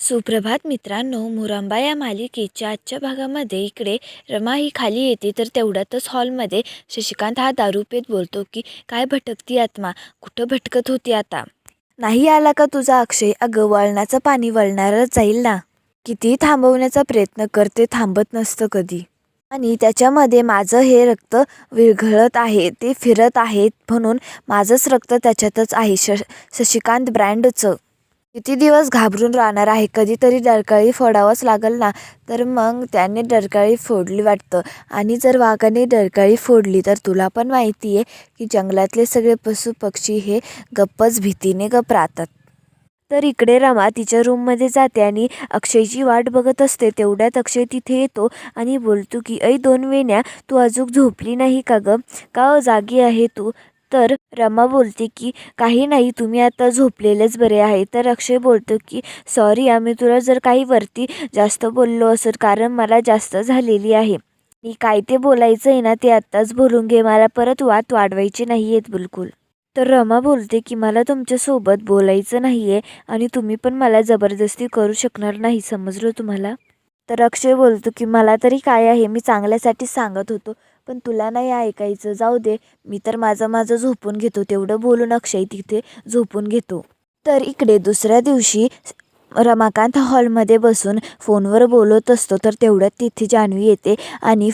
सुप्रभात मित्रांनो मुरांबा या मालिकेच्या आजच्या भागामध्ये इकडे रमा ही खाली येते तर तेवढ्यातच हॉलमध्ये शशिकांत हा दारू पेत बोलतो की काय भटकती आत्मा? कुठं भटकत होती आता? नाही आला का तुझा अक्षय? अगं वळणाचं पाणी वळणारच जाईल ना? किती थांबवण्याचा प्रयत्न करते थांबत नसतं कधी. आणि त्याच्यामध्ये माझं हे रक्त विरघळत आहे ते फिरत आहे म्हणून माझंच रक्त त्याच्यातच आहे श शशिकांत ब्रँडचं. किती दिवस घाबरून राहणार आहे? कधीतरी डरकाळी फोडावंच लागल ना? तर मग त्याने डरकाळी फोडली वाटतं. आणि जर वाघाने डरकाळी फोडली तर तुला पण माहिती आहे की जंगलातले सगळे पशु पक्षी हे गप्पच भीतीने गप राहतात. तर इकडे रमा तिच्या रूममध्ये जाते आणि अक्षयची वाट बघत असते. तेवढ्यात अक्षय तिथे येतो आणि बोलतो की ऐ दोन वेण्या तू अजून झोपली नाही का गं? का जागी आहे तू? तर रमा बोलते की काही नाही तुम्ही आता झोपलेलेच बरे आहे. तर अक्षय बोलतो की सॉरी आम्ही तुला जर काही वरती जास्त बोललो असेल कारण मला जास्त झालेली आहे. मी काय ते बोलायचं आहे ना ते आत्ताच बोलून घे मला परत वाद वाढवायचे नाही आहेत बिलकुल. तर रमा बोलते की मला तुमच्यासोबत बोलायचं नाही आहे आणि तुम्ही पण मला जबरदस्ती करू शकणार नाही समजलं तुम्हाला? तर अक्षय बोलतो की मला तरी काय आहे मी चांगल्यासाठी सांगत होतो. पण तुला नाही ऐकायचं जाऊ दे. मी तर माझं माझं झोपून घेतो तेवढं बोलून अक्षय तिथे झोपून घेतो. तर इकडे दुसऱ्या दिवशी रमाकांत हॉलमध्ये बसून फोनवर बोलत असतो तर तेवढ्यात तिथे जान्हवी येते आणि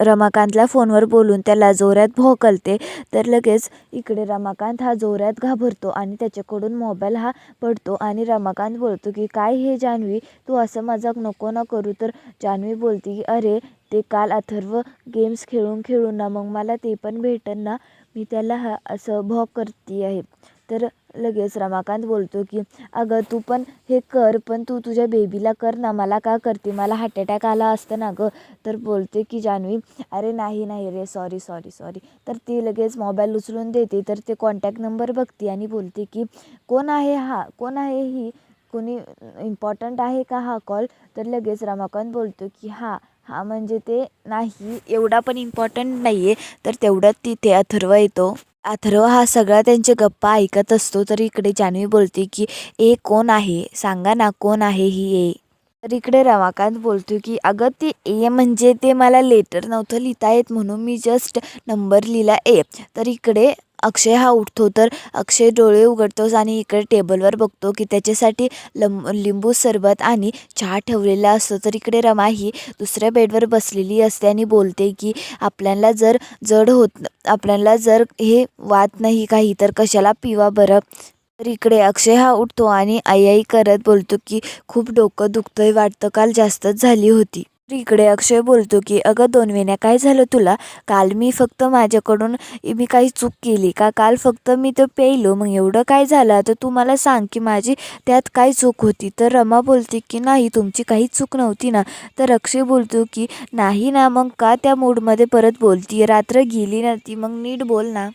रमाकांतला फोनवर बोलून त्याला जोरात भोकलते. तर लगेच इकडे रमाकांत हा जोरात घाबरतो आणि त्याच्याकडून मोबाईल हा पडतो आणि रमाकांत बोलतो की काय हे जान्हवी? तू असं मजाक नको ना करू. तर जान्हवी बोलते की अरे ते काल अथर्व गेम्स खेळून खेळून ना मग मला ते पण भेटन ना? मी त्याला हा असं भॉक करते आहे तर लगेच रमाकांत बोलतो की अगं तू पण हे कर पण तू तुझ्या बेबीला कर ना मला का करते? मला हार्ट अटॅक आला असतं ना गं. तर बोलते की जान्हवी अरे नाही नाही रे सॉरी सॉरी सॉरी तर ती लगेच मोबाईल उचलून देते तर ते कॉन्टॅक्ट नंबर बघते आणि बोलते की कोण आहे हा? कोण आहे ही? कोणी इम्पॉर्टंट आहे का हा कॉल तर लगेच रमाकांत बोलतो की हा हा म्हणजे ते नाही एवढा पण इम्पॉर्टंट नाही आहे तर तेवढ्यात तिथे अथर्व येतो. अथर्व हा सगळा त्यांचे गप्पा ऐकत असतो तर इकडे जान्हवी बोलते की ए कोण आहे? सांगा ना कोण आहे ही ए? तर इकडे रमाकांत बोलतो की अगं ते ए म्हणजे ते मला लेटर नव्हतं लिहिता येत म्हणून मी जस्ट नंबर लिहिला ए. तर इकडे अक्षय हा उठतो तर अक्षय डोळे उघडतोच आणि इकडे टेबलवर बघतो की त्याच्यासाठी लंब लिंबू सरबत आणि चहा ठेवलेला असतो. तर इकडे रमा ही दुसऱ्या बेडवर बसलेली असते आणि बोलते की आपल्याला जर जड होत आपल्याला जर हे वाद नाही काही तर कशाला पिवा बरं? तर इकडे अक्षय हा उठतो आणि आई आई करत बोलतो की खूप डोकं दुखतंय वाटतं काल जास्तच झाली होती. इकडे अक्षय बोलतो की अगं दोनवेण्या काय झालं तुला? काल मी फक्त माझ्याकडून मी काही चूक केली का? काल फक्त मी ते प्यायलो मग एवढं काय झालं? तर तू मला सांग की माझी त्यात काय चूक होती. तर रमा बोलते की नाही तुमची काही चूक नव्हती ना. तर अक्षय बोलतो की नाही ना मग का त्या मूडमध्ये परत बोलती रात्र गेली ना ती. मग नीट बोल ना.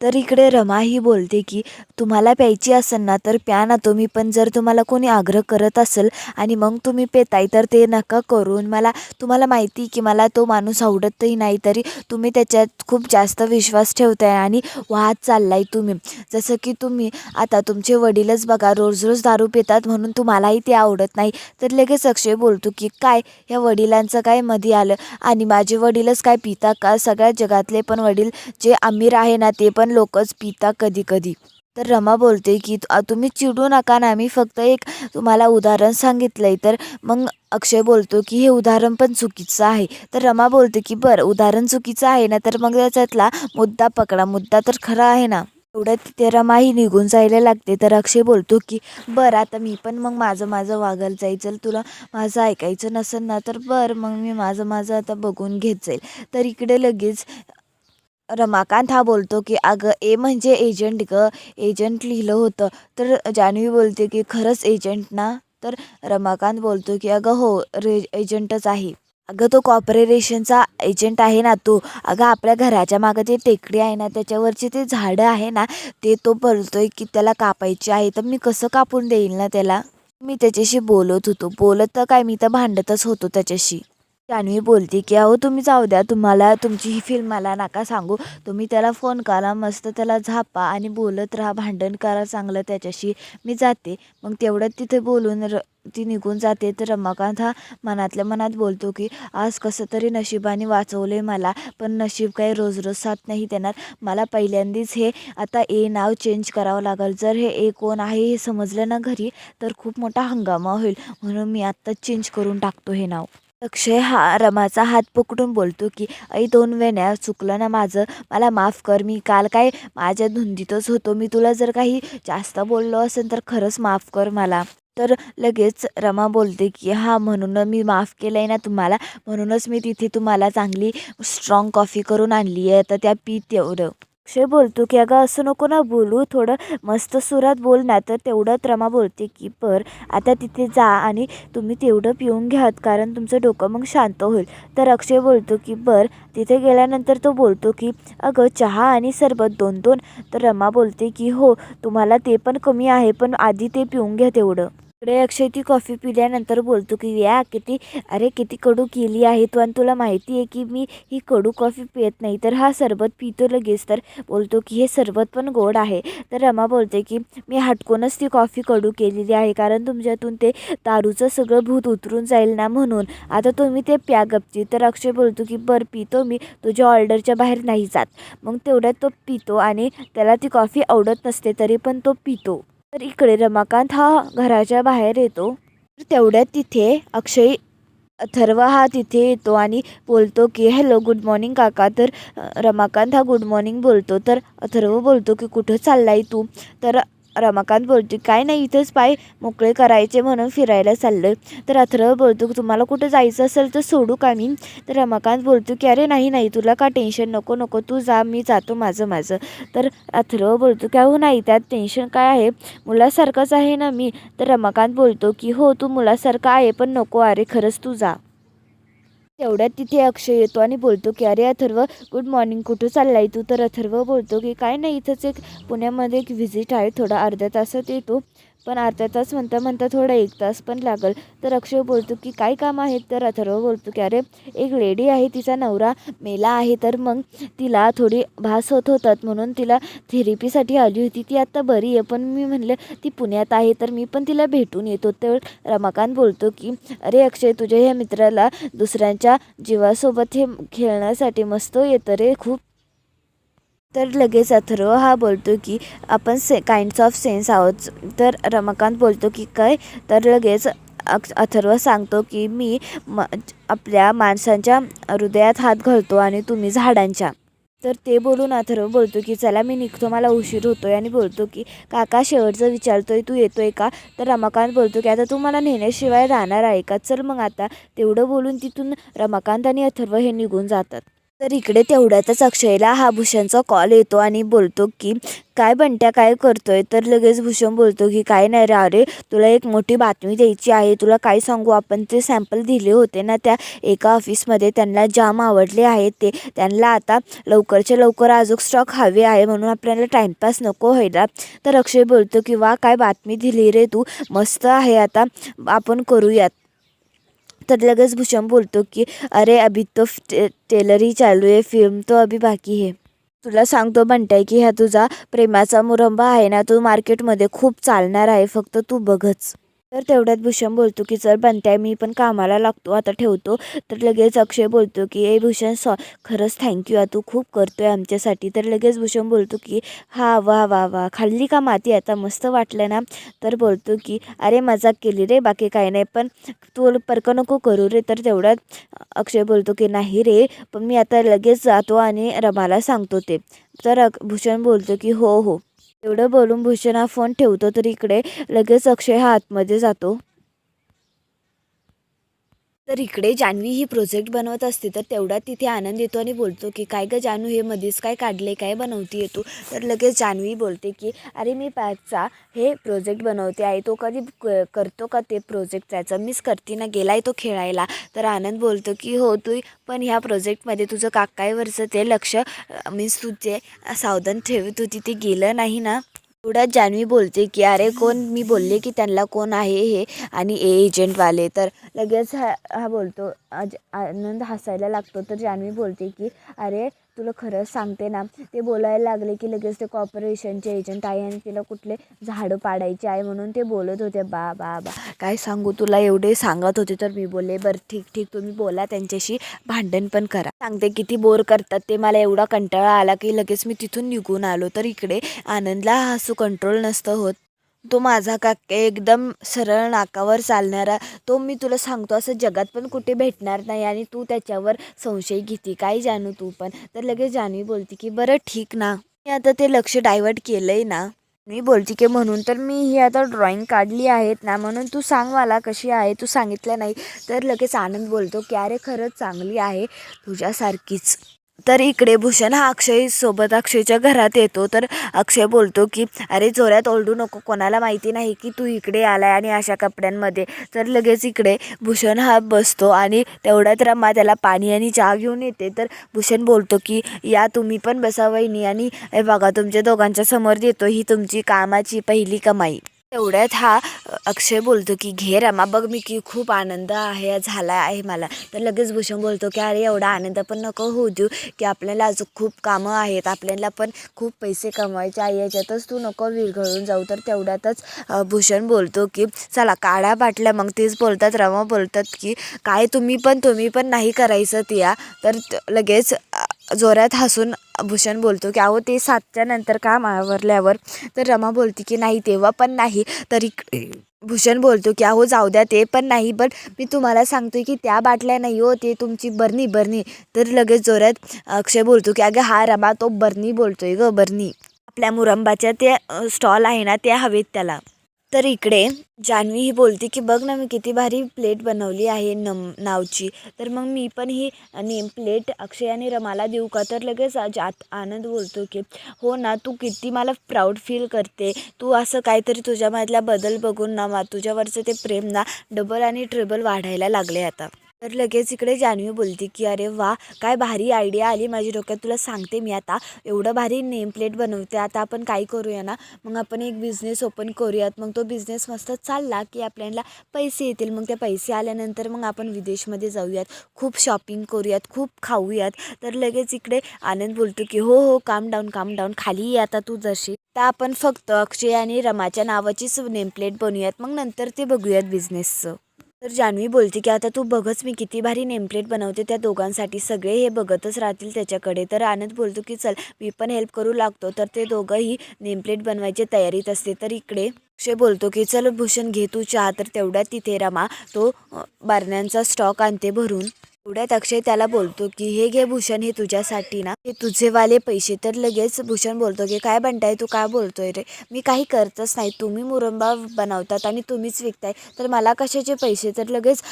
तर इकडे रमा ही बोलते की तुम्हाला प्यायची असेल ना तर प्या ना तुम्ही पण जर तुम्हाला कोणी आग्रह करत असेल आणि मग तुम्ही पेताय तर ते नका करून. मला तुम्हाला माहिती की मला तो माणूस आवडतही नाही तरी तुम्ही त्याच्यात खूप जास्त विश्वास ठेवताय आणि वाहत चाललाय तुम्ही. जसं की तुम्ही आता तुमचे वडीलच बघा रोज रोज दारू पितात म्हणून तुम्हालाही ते आवडत नाही. तर लगेच अक्षय बोलतो की काय ह्या वडिलांचं काय मध्ये आलं? आणि माझे वडीलच काय पिता का? सगळ्या जगातले पण वडील जे अमीर आहे ना ते पण लोकच पिता कधी कधी. तर रमा बोलते की तुम्ही चिडू नका ना मी फक्त एक तुम्हाला उदाहरण सांगितलंय. तर मग अक्षय बोलतो की हे उदाहरण पण चुकीचं आहे. तर रमा बोलते की बरं उदाहरण चुकीचं आहे ना तर मग त्याच्यातला मुद्दा पकडा. मुद्दा तर खरा आहे ना. एवढ्यात तिथे रमाही निघून जायला लागते. तर अक्षय बोलतो की बरं आता मी पण मग माझं माझं वागायला जाईल. चल तुला माझं ऐकायचं नसेल ना तर बरं मग मी माझं माझं आता बघून घेत जाईल. तर इकडे लगेच रमाकांत हा बोलतो की अगं ए म्हणजे एजंट गं. एजंट लिहिलं होतं. तर जान्हवी बोलते की खरंच एजंट ना? तर रमाकांत बोलतो की अगं हो रे एजंटच आहे. अगं तो कॉर्पोरेशनचा एजंट आहे ना तो? अगं आपल्या घराच्या मागं ते टेकडी आहे ना त्याच्यावरची ते झाडं आहे ना ते तो बोलतोय की त्याला कापायची आहे. तर मी कसं कापून देईल ना त्याला? मी त्याच्याशी बोलत होतो. बोलत तर काय मी तर भांडतच होतो त्याच्याशी. जान्हवी बोलते की अहो तुम्ही जाऊ द्या. तुम्हाला तुमची ही फिल्म मला नका सांगू. तुम्ही त्याला फोन करा मस्त त्याला झापा आणि बोलत राहा. भांडण करा चांगलं त्याच्याशी. मी जाते. मग तेवढं तिथे बोलून र ती निघून जाते. तर रमाकांत हा मनातल्या मनात बोलतो की आज कसं तरी नशिबाने वाचवले मला पण नशीब काही रोज रोज साथ नाही देणार. मला पहिल्यांदाच हे आता ए नाव चेंज करावं लागेल. जर हे ए कोण आहे हे समजलं ना घरी तर खूप मोठा हंगामा होईल. म्हणून मी आत्ताच चेंज करून टाकतो हे नाव. अक्षय हा रमाचा हात पकडून बोलतो की आई दोन वेण्या चुकलं ना माझं. मला माफ कर. मी काल काय माझ्या धुंदीतच होतो. मी तुला जर काही जास्त बोललो असेल तर खरंच माफ कर मला. तर लगेच रमा बोलते की हा म्हणून मी माफ केलं आहे ना तुम्हाला. म्हणूनच मी तिथे तुम्हाला चांगली स्ट्रॉंग कॉफी करून आणली आहे. तर त्या पी तेवढं. अक्षय बोलतो की अगं असं नको ना बोलू. थोडं मस्त सुरात बोल ना तर तेवढंच रमा बोलते की पर आता तिथे जा आणि तुम्ही तेवढं पिऊन घ्यात कारण तुमचं डोकं मग शांत होईल. तर अक्षय बोलतो की बर. तिथे गेल्यानंतर तो बोलतो की अगं चहा आणि सरबत दोन दोन तर रमा बोलते की हो तुम्हाला ते पण कमी आहे पण आधी ते पिऊन घ्या तेवढं. इकडे अक्षय ती कॉफी पिल्यानंतर बोलतो की या किती अरे किती कडू केली आहे तू आणि तुला माहिती आहे की मी ही कडू कॉफी पित नाही. तर हा सरबत पितो लगेच. तर बोलतो की हे सरबत पण गोड आहे. तर रमा बोलते की मी हटकूनच ती कॉफी कडू केलेली आहे कारण तुमच्यातून ते दारूचं सगळं भूत उतरून जाईल ना म्हणून. आता तुम्ही ते प्या गपची तर अक्षय बोलतो की बरं पितो मी. तुझ्या ऑर्डरच्या बाहेर नाही जात. मग तेवढ्यात तो पितो आणि त्याला ती कॉफी आवडत नसते तरी पण तो पितो. तर इकडे रमाकांत हा घराच्या बाहेर येतो. तर तेवढ्यात तिथे अक्षय अथर्व हा तिथे येतो आणि बोलतो की हॅलो गुड मॉर्निंग काका. तर रमाकांत हा गुड मॉर्निंग बोलतो. तर अथर्व बोलतो की कुठं चाललाय तू? तर रमाकांत बोलतो काय नाही इथंच पाय मोकळे करायचे म्हणून फिरायला चाललोय. तर अथर्व बोलतो तुम्हाला कुठं जायचं असेल तर सोडू का मी? तर रमाकांत बोलतो की अरे नाही नाही तुला का टेन्शन? नको नको तू जा मी जातो माझं माझं. तर अथर्व बोलतो की हो नाही त्यात टेन्शन काय आहे? मुलासारखंच आहे ना मी. तर रमाकांत बोलतो की हो तू मुलासारखा आहे पण नको अरे खरंच तू जा. तेवढ्यात तिथे अक्षय येतो आणि बोलतो की अरे अथर्व गुड मॉर्निंग कुठं चाललाय तू? तर अथर्व बोलतो की काय नाही इथंच एक पुण्यामध्ये एक व्हिजिट आहे. थोडा अर्ध्या तासात येतो. पण अर्धा तास म्हणता म्हणता थोडा एक तास पण लागेल. तर अक्षय बोलतो की काय काम आहे तर अथर्व बोलतो की अरे एक लेडी आहे तिचा नवरा मेला आहे तर मग तिला थोडी भास होत होतात. म्हणून तिला थेरपीसाठी आली होती. ती आत्ता बरी आहे पण मी म्हणलं ती पुण्यात आहे तर मी पण तिला भेटून येतो. तर रमाकांत बोलतो की अरे अक्षय तुझ्या ह्या मित्राला दुसऱ्यांच्या जीवासोबत हे खेळण्यासाठी मस्त येतं रे खूप तर लगेच अथर्व हा बोलतो की आपण से काइंड्स ऑफ सेन्स आहोत. तर रमाकांत बोलतो की काय? तर लगेच अक्ष अथर्व सांगतो की मी म आपल्या माणसांच्या हृदयात हात घालतो आणि तुम्ही झाडांच्या. तर ते बोलून अथर्व बोलतो की चला मी निघतो मला उशीर होतोय. आणि बोलतो की काका शेवटचं विचारतोय तू येतोय का? तर रमाकांत बोलतो की आता तू मला नेण्याशिवाय राहणार आहे का? चल मग आता. तेवढं बोलून तिथून रमाकांत आणि अथर्व हे निघून जातात. तर इकडे तेवढ्यातच अक्षयला हा भूषणचा कॉल येतो आणि बोलतो की काय बंट्या काय करतोय? तर लगेच भूषण बोलतो की काय नाही रे अरे तुला एक मोठी बातमी द्यायची आहे. तुला काय सांगू? आपण ते सॅम्पल दिले होते ना त्या एका ऑफिसमध्ये त्यांना जाम आवडले आहेत ते. त्यांना आता लवकरच्या लवकर अजून स्टॉक हवे आहे म्हणून आपल्याला टाईमपास नको व्हायला. तर अक्षय बोलतो की वा काय बातमी दिली रे तू? मस्त आहे. आता आपण करूयात. तर लगेच भूषण बोलतो की अरे अभी तो टेलरही टेलर ही चालू आहे फिल्म तो अभी बाकी है. तुला सांगतो म्हणताय की ह्या तुझा प्रेमाचा मुरंबा आहे ना तो मार्केटमध्ये खूप चालणार आहे फक्त तू बघच. तर तेवढ्यात भूषण बोलतो की चल बनताय मी पण कामाला लागतो आता ठेवतो. तर लगेच अक्षय बोलतो की ए भूषण सॉ खरंच थँक्यू तू खूप करतो आहे आमच्यासाठी. तर लगेच भूषण बोलतो की हा वा वा वा खाल्ली का माती? आता मस्त वाटलं ना? तर बोलतो की अरे मजाक केली रे बाकी काही नाही पण तू परक नको करू रे. तर तेवढ्यात अक्षय बोलतो की नाही रे पण मी आता लगेच जातो आणि रमाला सांगतो ते. तर भूषण बोलतो की हो हो. एवढं बोलून भूषण हा फोन ठेवतो तर इकडे लगेच अक्षय हा आतमध्ये जातो. तर इकडे जान्हवी ही प्रोजेक्ट बनवत असते तर तेवढा तिथे आनंद येतो आणि बोलतो की काय गं जानू हे मध्येच काय काढले काय बनवते तू? तर लगेच जान्हवी बोलते की अरे मी पॅकचा हे प्रोजेक्ट बनवते आहे तो कधी क- करतो का ते प्रोजेक्ट त्याचं? मीच करते ना गेलाय तो खेळायला. तर आनंद बोलतो की हो तू पण ह्या प्रोजेक्टमध्ये तुझं काकाईवरचं ते लक्ष मीन्स तुझे सावधान ठेव तू तिथे गेलं नाही ना? एवढ्यात जान्हवी बोलते की अरे कोण? मी बोलले की त्यांना कोण आहे हे? आणि ए एजंटवाले. तर लगेच हा हा बोलतो. आज आनंद हसायला लागतो. तर जान्हवी बोलते की अरे तुला खरंच सांगते ना ते बोलायला लागले की लगेच ते कॉर्पोरेशनचे एजंट आहे आणि तिला कुठले झाडं पाडायचे आहे म्हणून ते बोलत होते. बा बा बा. काय सांगू तुला एवढे सांगत होते तर मी बोलले बरं ठीक ठीक तुम्ही बोला त्यांच्याशी भांडण पण करा. सांगते किती बोर करतात ते मला एवढा कंटाळा आला की लगेच मी तिथून निघून आलो. तर इकडे आनंदला हसू कंट्रोल नसतं होत. तो माझा काका एकदम सरळ नाकावर चालणारा तो मी तुला सांगतो असं जगात पण कुठे भेटणार नाही आणि तू त्याच्यावर संशय घेते. काय जाणू तू पण? तर लगेच जानवी बोलते की बरं ठीक ना. मी आता ते लक्ष डायवर्ट केलं आहे ना. मी बोलते की म्हणून तर मी ही आता ड्रॉइंग काढली आहेत ना. म्हणून तू सांग मला कशी आहे? तू सांगितलं नाही. तर लगेच आनंद बोलतो की अरे खरंच चांगली आहे तुझ्यासारखीच. तर इकडे भूषण हा अक्षय सोबत अक्षयच्या घरात येतो. तर अक्षय बोलतो की अरे जोऱ्यात ओरडू नको. कोणाला माहिती नाही की तू इकडे आलाय आणि अशा कपड्यांमध्ये. तर लगेच इकडे भूषण हा बसतो आणि तेवढ्यात रमा त्याला पाणी आणि चहा घेऊन येते. तर भूषण बोलतो की या तुम्ही पण बसा वहिनी. आणि हे बघा तुमच्या दोघांच्या समोर देतो ही तुमची कामाची पहिली कमाई. तेवढ्यात हा अक्षय बोलतो की घे रमा बघ मी की खूप आनंद आहे झाला आहे मला. तर लगेच भूषण बोलतो की अरे एवढा आनंद पण नको होऊ देऊ की आपल्याला अजून खूप कामं आहेत आपल्याला पण खूप पैसे कमवायचे आहे याच्यातच तू नको विरघळून जाऊ. तर तेवढ्यातच भूषण बोलतो की चला काढा बाटल्या. मग तेच बोलतात रमा बोलतात की काय तुम्ही पण तुम्ही पण नाही करायचं तिया. या तर लगेच जोरात हसून भूषण बोलतो की अहो ते सातच्या नंतर काम आवरल्यावर तर रमा बोलते की नाही तेव्हा पण नाही. तर इकडे भूषण बोलतो की अहो जाऊ द्या ते पण नाही पण मी तुम्हाला सांगतोय की त्या बाटल्या नाही हो ते तुमची बर्नी बर्नी. तर लगेच जोरात अक्षय बोलतो की अगं हा रमा तो बर्नी बोलतोय ग बर्नी. आपल्या मुरंबाच्या ते स्टॉल आहे ना त्या हवेत त्याला. तर इकडे जान्हवी ही बोलते की बघ ना मी किती भारी प्लेट बनवली आहे नम नावची. तर मग मी पण ही नेम प्लेट अक्षय आणि रमाला देऊ का? तर लगेच आज आत आनंद बोलतो की हो ना तू किती मला प्राऊड फील करते. तू असं काहीतरी तुझ्यामधला बदल बघून ना मा तुझ्यावरचं ते प्रेम ना डबल आणि ट्रिबल वाढायला लागले आता. तर लगेच इकडे जान्हवी बोलते की अरे वा काय भारी आयडिया आली माझ्या डोक्यात. तुला सांगते मी आता. एवढं भारी नेम प्लेट बनवते. आता आपण काय करूया ना? मग आपण एक बिझनेस ओपन करूयात. मग तो बिझनेस मस्त चालला की आपल्याला पैसे येतील. मग ते पैसे आल्यानंतर मग आपण विदेशमध्ये जाऊयात. खूप शॉपिंग करूयात. खूप खाऊयात. तर लगेच इकडे आनंद बोलतो की हो हो काम डाऊन काम डाऊन खाली ये आता तू जशी. तर आपण फक्त अक्षय आणि रमाच्या नावाचीच नेमप्लेट बनवूयात. मग नंतर ते बघूयात बिझनेसचं तर जान्हवी बोलते की आता तू बघच मी किती भारी नेमप्लेट बनवते त्या दोघांसाठी. सगळे हे बघतच राहतील त्याच्याकडे. तर आनंद बोलतो की चल मी पण हेल्प करू लागतो. तर ते दोघंही नेमप्लेट बनवायची तयारीत असते. तर इकडे अक्षय बोलतो की चल भूषण घे तू चहा. तर तेवढ्यात तिथे रमा तो बारण्यांचा स्टॉक आणते भरून. एवढ्यात अक्षय त्याला बोलतो की हे घे भूषण हे तुझ्यासाठी ना. हे तुझेवाले पैसे तर लगेच भूषण बोलतो की काय बनताय? तू काय बोलतोय रे? मी काही करतच नाही. तुम्ही मुरंबा बनवतात आणि तुम्हीच विकताय. तर मला कशाचे पैसे? तर लगेच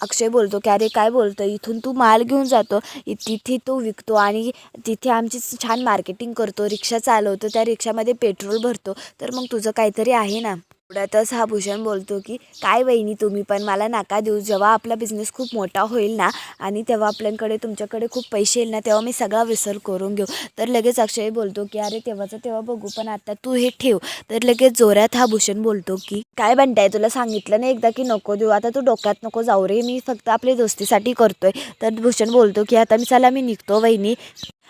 अक्षय बोलतो की अरे काय बोलतो इथून तू माल घेऊन जातो. तिथे तो विकतो आणि तिथे आमची छान मार्केटिंग करतो. रिक्षा चालवतो. त्या रिक्षामध्ये पेट्रोल भरतो. तर मग तुझं काहीतरी आहे ना. एवढ्यातच हा भूषण बोलतो की काय वहिनी तुम्ही पण मला नाका देऊ. जेव्हा आपला बिझनेस खूप मोठा होईल ना आणि तेव्हा आपल्याकडे तुमच्याकडे खूप पैसे येईल ना तेव्हा मी सगळा विसर करून घेऊ. तर लगेच अक्षय बोलतो की अरे तेव्हाचं तेव्हा बघू पण आता तू हे ठेव. तर लगेच जोरात हा भूषण बोलतो की काय बनताय तुला सांगितलं नाही एकदा की नको देऊ. आता तू डोक्यात नको जाऊ रे. मी फक्त आपल्या दोस्तीसाठी करतोय. तर भूषण बोलतो की आता मी चला मी निघतो वहिनी.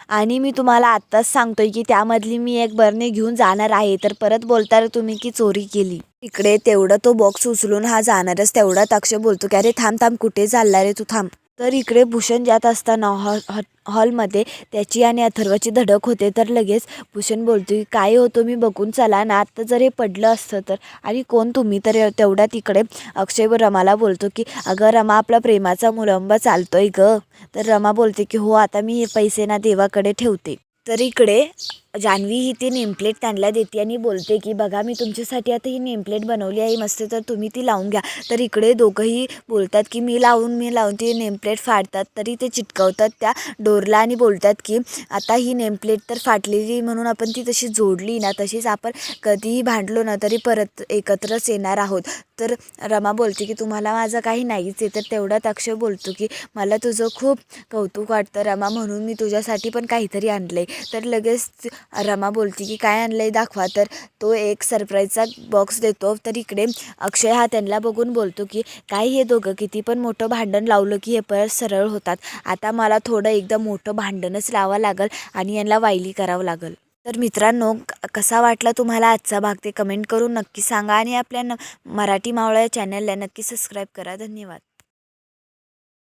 आणि मी तुम्हाला आत्ताच सांगतोय की त्यामधली मी एक बरणी घेऊन जाणार आहे. तर परत बोलता तुम्ही की चोरी केली. इकडे तेवढं तो बॉक्स उचलून हा जाणारच. तेवढा तक्ष बोलतो की अरे थांब थांब कुठे चालला रे तू? थांब. तर इकडे भूषण जात असताना हॉल हॉ- हॉलमध्ये त्याची आणि अथर्वाची धडक होते. तर लगेच भूषण बोलतो की काय होतो मी बघून चला ना आत्ता जर हे पडलं असतं तर. आणि कोण तुम्ही? तर तेवढ्या तिकडे अक्षय रमाला बोलतो की अगं रमा आपला प्रेमाचा मुलंबा चालतोय ग. तर रमा बोलते की हो आता मी हे पैसे ना देवाकडे ठेवते. तर इकडे जान्हवी ही ती नेमप्लेट त्यांना देते आणि बोलते की बघा मी तुमच्यासाठी आता ही नेमप्लेट बनवली आहे मस्त तर तुम्ही ती लावून घ्या. तर इकडे दोघंही बोलतात की मी लावून मी लावून ती नेमप्लेट फाडतात. तरी ते चिटकवतात त्या डोरला आणि बोलतात की आता ही नेमप्लेट तर फाटलेली म्हणून आपण ती तशी जोडली ना तशीच आपण कधीही भांडलो ना तरी परत एकत्रच येणार आहोत. तर रमा बोलते की तुम्हाला माझं काही नाहीच आहे. तर तेवढ्यात अक्षय बोलतो की मला तुझं खूप कौतुक वाटतं रमा म्हणून मी तुझ्यासाठी पण काहीतरी आणलं आहे तर लगेच रमा बोलती की काय आणलं आहे दाखवा. तर तो एक सरप्राईजचा बॉक्स देतो. तर इकडे अक्षय हा त्यांना बघून बोलतो की काय हे दोघं? किती पण मोठं भांडण लावलं की हे परत सरळ होतात. आता मला थोडं एकदम मोठं भांडणच लावावं लागल आणि यांना वायली करावं लागल. तर मित्रांनो कसा वाटला तुम्हाला आजचा भाग? ते कमेंट करून नक्की सांगा आणि आपल्या न मराठी मावळ्या चॅनलला नक्की सबस्क्राईब करा. धन्यवाद.